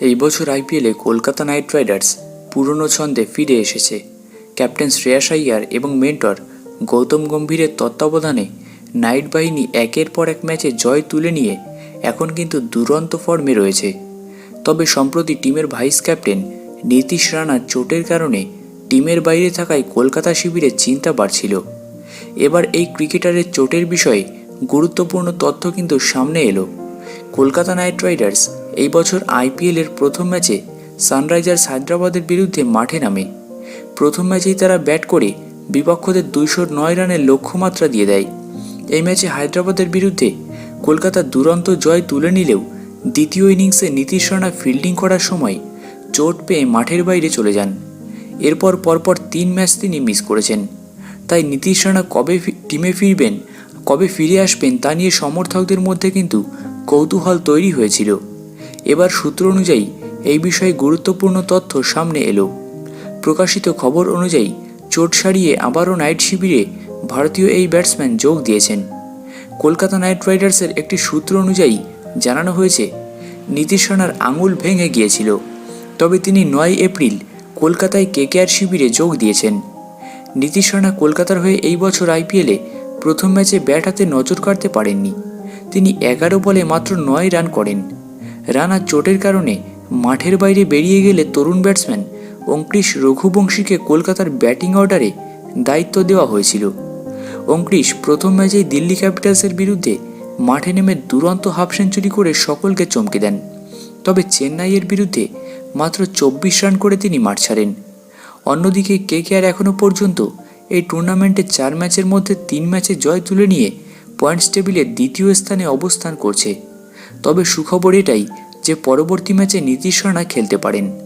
এই বছর আইপিএলে কলকাতা নাইট রাইডার্স পুরনো ছন্দে ফিরে এসেছে। ক্যাপ্টেন শ্রেয়াস আইয়ার এবং মেন্টর গৌতম গম্ভীরের তত্ত্বাবধানে নাইট বাহিনী একের পর এক ম্যাচে জয় তুলে নিয়ে এখন কিন্তু দুরন্ত ফর্মে রয়েছে। তবে সম্প্রতি টিমের ভাইস ক্যাপ্টেন নীতিশ রানার চোটের কারণে টিমের বাইরে থাকায় কলকাতা শিবিরে চিন্তা বাড়ছিল। এবার এই ক্রিকেটারের চোটের বিষয়ে গুরুত্বপূর্ণ তথ্য কিন্তু সামনে এলো। কলকাতা নাইট রাইডার্স এই বছর আইপিএলের প্রথম ম্যাচে সানরাইজার্স হায়দ্রাবাদের বিরুদ্ধে মাঠে নামে। প্রথম ম্যাচেই তারা ব্যাট করে বিপক্ষদের দুইশো নয় রানের লক্ষ্যমাত্রা দিয়ে দেয়। এই ম্যাচে হায়দ্রাবাদের বিরুদ্ধে কলকাতা দুরন্ত জয় তুলে নিলেও দ্বিতীয় ইনিংসে নীতিশ রানা ফিল্ডিং করার সময় চোট পেয়ে মাঠের বাইরে চলে যান। এরপর পরপর তিন ম্যাচ তিনি মিস করেছেন। তাই নীতিশ রানা কবে টিমে ফিরবেন, কবে ফিরে আসবেন তা নিয়ে সমর্থকদের মধ্যে কিন্তু কৌতূহল তৈরি হয়েছিল। এবার সূত্র অনুযায়ী এই বিষয়ে গুরুত্বপূর্ণ তথ্য সামনে এলো। প্রকাশিত খবর অনুযায়ী চোট সারিয়ে আবারও নাইট শিবিরে ভারতীয় এই ব্যাটসম্যান যোগ দিয়েছেন। কলকাতা নাইট রাইডার্সের একটি সূত্র অনুযায়ী জানানো হয়েছে, নীতিশ রানার আঙুল ভেঙে গিয়েছিল। তবে তিনি নয় এপ্রিল কলকাতায় কেকেআর শিবিরে যোগ দিয়েছেন। নীতিশ রানা কলকাতার হয়ে এই বছর আইপিএলে প্রথম ম্যাচে ব্যাট হাতে নজর কাড়তে পারেননি। তিনি এগারো বলে মাত্র নয় রান করেন। রানার চোটের কারণে মাঠের বাইরে বেরিয়ে গেলে তরুণ ব্যাটসম্যান অঙ্কৃশ রঘুবংশীকে কলকাতার ব্যাটিং অর্ডারে দায়িত্ব দেওয়া হয়েছিল। অঙ্কৃশ প্রথম ম্যাচেই দিল্লি ক্যাপিটালসের বিরুদ্ধে মাঠে নেমে দুরন্ত হাফ সেঞ্চুরি করে সকলকে চমকে দেন। তবে চেন্নাইয়ের বিরুদ্ধে মাত্র চব্বিশ রান করে তিনি মাঠ ছাড়েন। অন্যদিকে কে কে আর এখনও পর্যন্ত এই টুর্নামেন্টে চার ম্যাচের মধ্যে তিন ম্যাচে জয় তুলে নিয়ে পয়েন্টস টেবিলে দ্বিতীয় স্থানে অবস্থান করছে। তবে সুখবর এটাই যে পরবর্তী ম্যাচে নীতিশ রানা খেলতে পারেন।